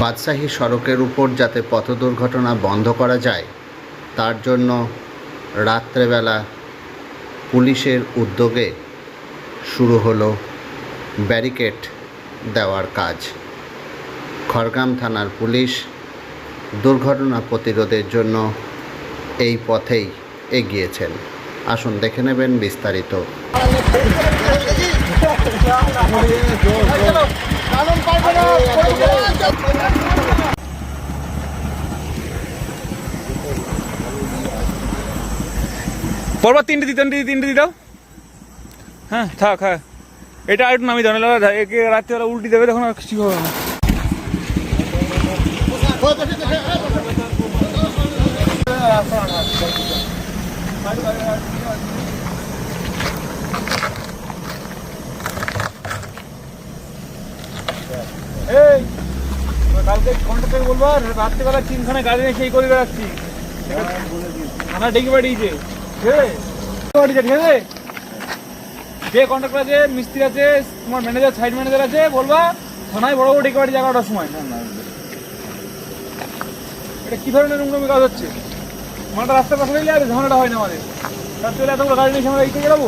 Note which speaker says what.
Speaker 1: বাদশাহী সড়কের উপর যাতে পথ দুর্ঘটনা বন্ধ করা যায় তার জন্য রাত্রেবেলা পুলিশের উদ্যোগে শুরু হলো ব্যারিকেড দেওয়ার কাজ খড়গ্রাম থানার পুলিশ দুর্ঘটনা প্রতিরোধের জন্য এই পথেই এগিয়েছেন আসুন দেখে নেবেন বিস্তারিত
Speaker 2: পরবার তিনটে দিই তিনটে দিই তিনটে দিই দাও। হ্যাঁ থাক হ্যাঁ। এটা আর একটু নামি দাও নাহলে একে রাত্রিবেলা উল্টি দেবে তখন আর কিছু হবে না। এই কালকে কন্ট্রাক্টর বলব আর রাত্রিবেলা তিনখানে গাড়ি নিয়ে সেই করে বেড়াচ্ছি। থানা ডেকে পাঠিয়েছে। আছে যে কন্ট্রাক্টর আছে, মিস্ত্রি আছে, তোমার ম্যানেজার সাইড ম্যানেজার আছে, বলবা, থানায় বড় বড় ডেকে পাঠিয়ে এগারোটার সময়। এটা কি ধরনের নোংরামি কাজ হচ্ছে? মালটা রাস্তার পাশে আর ঝামেলাটা হয় না আমাদের। রাত্রিবেলা এতগুলো গাড়ি নিয়ে আমরা এই যাব?